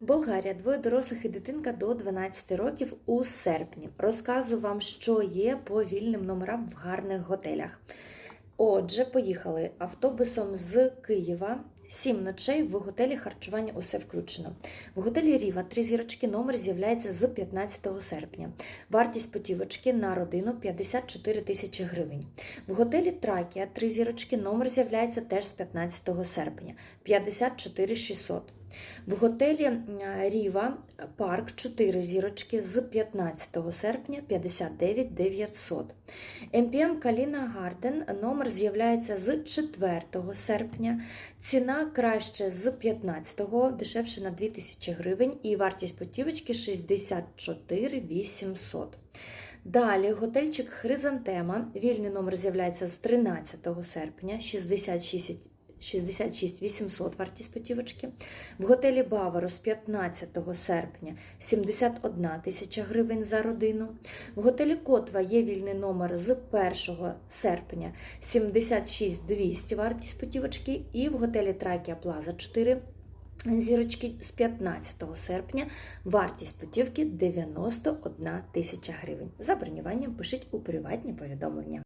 Болгарія, двоє дорослих і дитинка до 12 років у серпні. Розказую вам, що є по вільним номерам в гарних готелях. Отже, поїхали автобусом з Києва. Сім ночей в готелі харчування усе включено. В готелі Ріва три зірочки номер з'являється з 15 серпня. Вартість путівочки на родину 54 тисячі гривень. В готелі Тракія три зірочки номер з'являється теж з 15 серпня 54 600. В готелі Ріва парк 4 зірочки з 15 серпня 59 900. МПМ Каліна Гарден номер з'являється з 4 серпня. Ціна краще з 15-го, дешевше на 2000 гривень і вартість путівочки 64 800. Далі готельчик Хризантема. Вільний номер з'являється з 13 серпня 66 66 800 вартість путівочки. В готелі Баваро з 15 серпня 71 тисяча гривень за родину. В готелі Котва є вільний номер з 1 серпня 76 200 вартість путівочки. І в готелі Тракія Плаза 4 зірочки з 15 серпня вартість путівки 91 тисяча гривень. За бронюванням пишіть у приватні повідомлення.